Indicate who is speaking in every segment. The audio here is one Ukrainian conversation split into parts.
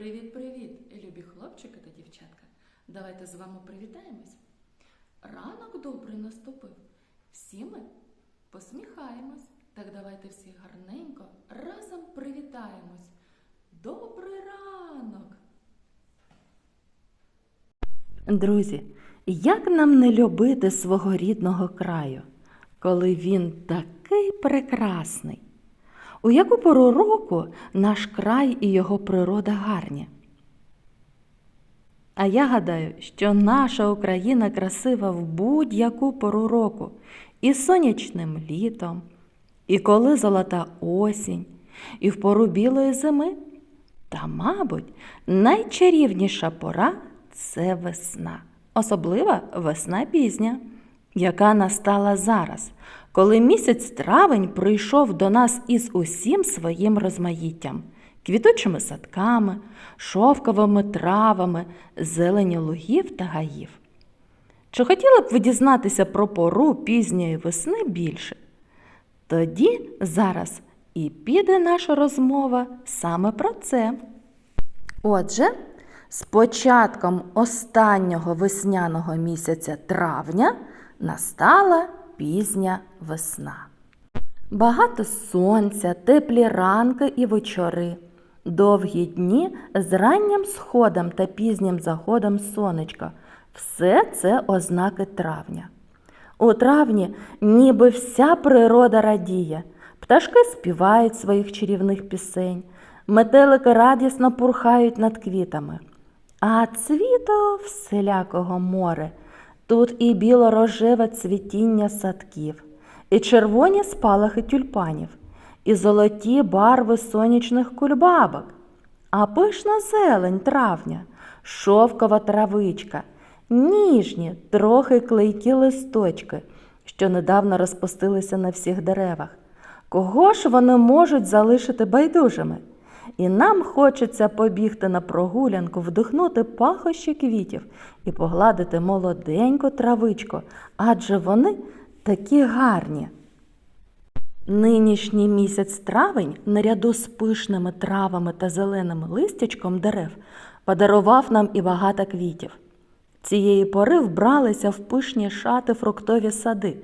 Speaker 1: Привіт-привіт, любі хлопчики та дівчатка. Давайте з вами привітаємось. Ранок добрий наступив. Всі ми посміхаємось. Так давайте всі гарненько разом привітаємось. Добрий ранок! Друзі, як нам не любити свого рідного краю, коли він такий прекрасний? У яку пору року наш край і його природа гарні? А я гадаю, що наша Україна красива в будь-яку пору року, і сонячним літом, і коли золота осінь, і в пору білої зими. Та, мабуть, найчарівніша пора це весна, особлива весна пізня, яка настала зараз, коли місяць травень прийшов до нас із усім своїм розмаїттям, квітучими садками, шовковими травами, зелені лугів та гаїв. Чи хотіли б ви дізнатися про пору пізньої весни більше? Тоді зараз і піде наша розмова саме про це. Отже, з початком останнього весняного місяця травня настала пізня весна. Багато сонця, теплі ранки і вечори, довгі дні з раннім сходом та пізнім заходом сонечка. Все це ознаки травня. У травні ніби вся природа радіє, пташки співають своїх чарівних пісень, метелики радісно пурхають над квітами. А цвіто вселякого море, тут і біло-рожеве цвітіння садків, і червоні спалахи тюльпанів, і золоті барви сонячних кульбабок, а пишна зелень травня, шовкова травичка, ніжні, трохи клейкі листочки, що недавно розпустилися на всіх деревах. Кого ж вони можуть залишити байдужими? І нам хочеться побігти на прогулянку, вдихнути пахощі квітів і погладити молоденьку травичку, адже вони такі гарні. Нинішній місяць травень, наряду з пишними травами та зеленим листячком дерев, подарував нам і багато квітів. Цієї пори вбралися в пишні шати фруктові сади.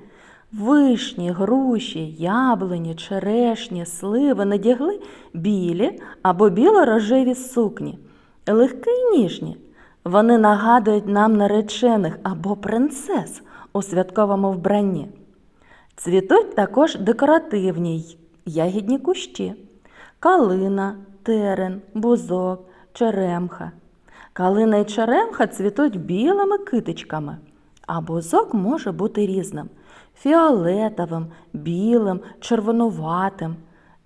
Speaker 1: Вишні, груші, яблуні, черешні, сливи надягли білі або біло-рожеві сукні, легкі й ніжні. Вони нагадують нам наречених або принцес у святковому вбранні. Цвітуть також декоративні ягідні кущі калина, терен, бузок, черемха. Калина й черемха цвітуть білими китичками, а бузок може бути різним фіолетовим, білим, червонуватим.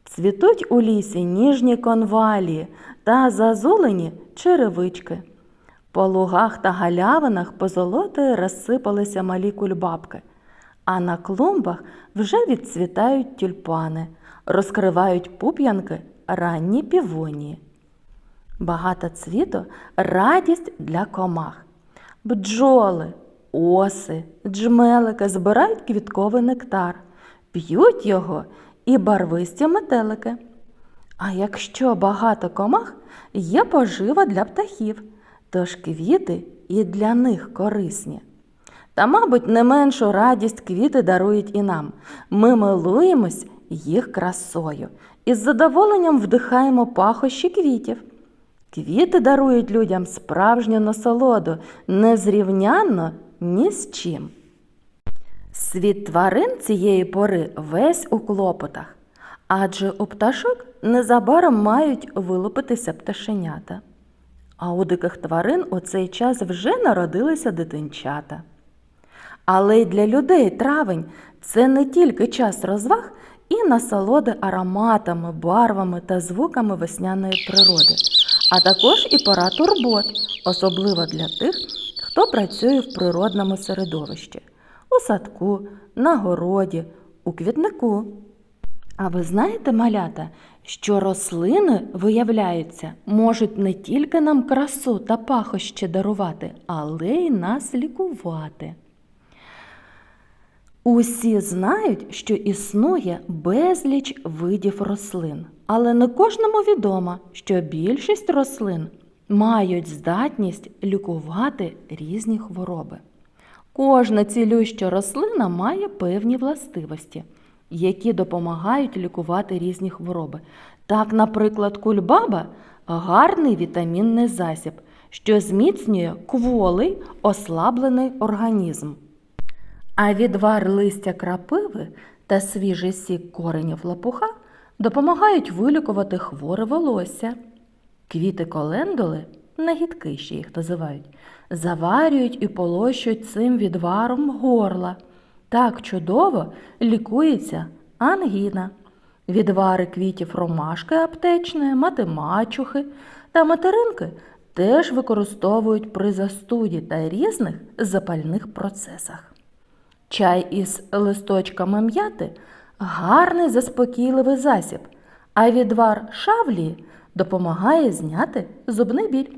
Speaker 1: Цвітуть у лісі ніжні конвалії та зазулені черевички. По лугах та галявинах позолотою розсипалися малі кульбабки, а на клумбах вже відцвітають тюльпани, розкривають пуп'янки ранні півонії. Багато цвіту радість для комах. Бджоли, оси, джмелики збирають квітковий нектар, п'ють його і барвисті метелики. А якщо багато комах, є пожива для птахів, тож квіти і для них корисні. Та, мабуть, не меншу радість квіти дарують і нам. Ми милуємось їх красою і з задоволенням вдихаємо пахощі квітів. Квіти дарують людям справжню насолоду, незрівнянно ні з чим. Світ тварин цієї пори весь у клопотах, адже у пташок незабаром мають вилупитися пташенята. А у диких тварин у цей час вже народилися дитинчата. Але й для людей травень це не тільки час розваг і насолоди ароматами, барвами та звуками весняної природи, а також і пора турбот, особливо для тих, хто працює в природному середовищі у садку, на городі, у квітнику. А ви знаєте, малята, що рослини, виявляється, можуть не тільки нам красу та пахощі дарувати, але й нас лікувати. Усі знають, що існує безліч видів рослин, але не кожному відомо, що більшість рослин мають здатність лікувати різні хвороби. Кожна цілюща рослина має певні властивості, які допомагають лікувати різні хвороби. Так, наприклад, кульбаба гарний вітамінний засіб, що зміцнює кволий ослаблений організм. А відвар листя крапиви та свіжий сік коренів лопуха допомагають вилікувати хворе волосся. Квіти колендули, нагідки ще їх називають, заварюють і полощують цим відваром горла. Так чудово лікується ангіна. Відвари квітів ромашки аптечної, матемачухи та материнки теж використовують при застуді та різних запальних процесах. Чай із листочками м'яти гарний заспокійливий засіб, а відвар шавлії допомагає зняти зубний біль.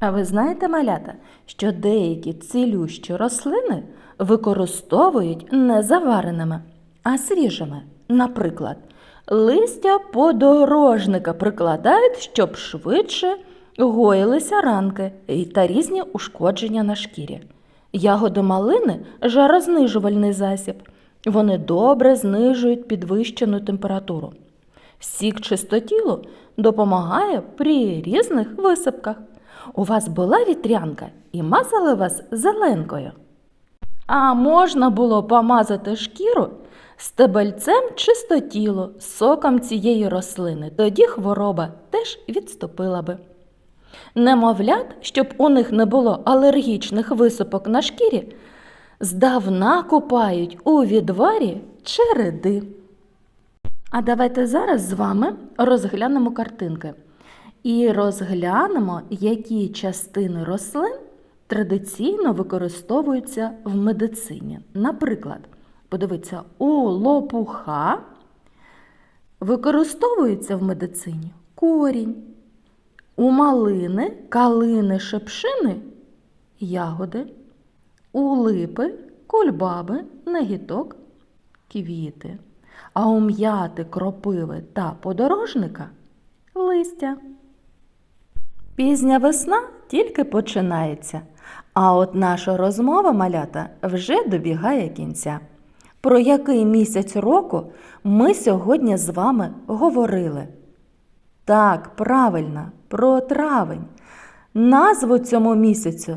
Speaker 1: А ви знаєте, малята, що деякі цілющі рослини використовують не завареними, а свіжими. Наприклад, листя подорожника прикладають, щоб швидше гоїлися ранки та різні ушкодження на шкірі. Ягоди малини жарознижувальний засіб. Вони добре знижують підвищену температуру. Сік чистотілу допомагає при різних висипках. У вас була вітрянка і мазали вас зеленкою. А можна було помазати шкіру стебельцем чистотілу соком цієї рослини. Тоді хвороба теж відступила би. Немовлят, щоб у них не було алергічних висипок на шкірі, здавна купають у відварі череди. А давайте зараз з вами розглянемо картинки і розглянемо, які частини рослин традиційно використовуються в медицині. Наприклад, подивіться, у лопуха використовується в медицині корінь, у малини, калини, шепшини ягоди, у липи, кульбаби, нагіток, квіти, а у м'яти, кропиви та подорожника листя. Пізня весна тільки починається, а от наша розмова малята вже добігає кінця. Про який місяць року ми сьогодні з вами говорили? Так, правильно, про травень. Назву цьому місяцю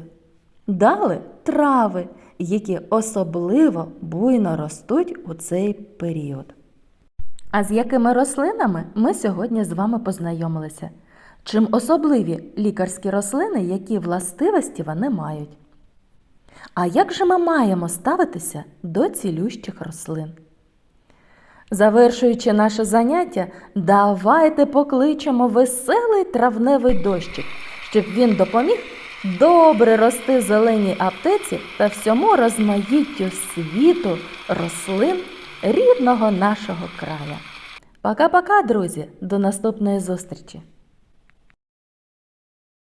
Speaker 1: дали трави, які особливо буйно ростуть у цей період. А з якими рослинами ми сьогодні з вами познайомилися? Чим особливі лікарські рослини, які властивості вони мають? А як же ми маємо ставитися до цілющих рослин? Завершуючи наше заняття, давайте покличемо веселий травневий дощик, щоб він допоміг добре рости зеленій аптеці та всьому розмаїттю світу рослин рідного нашого краю. Пока-пока, друзі, до наступної зустрічі!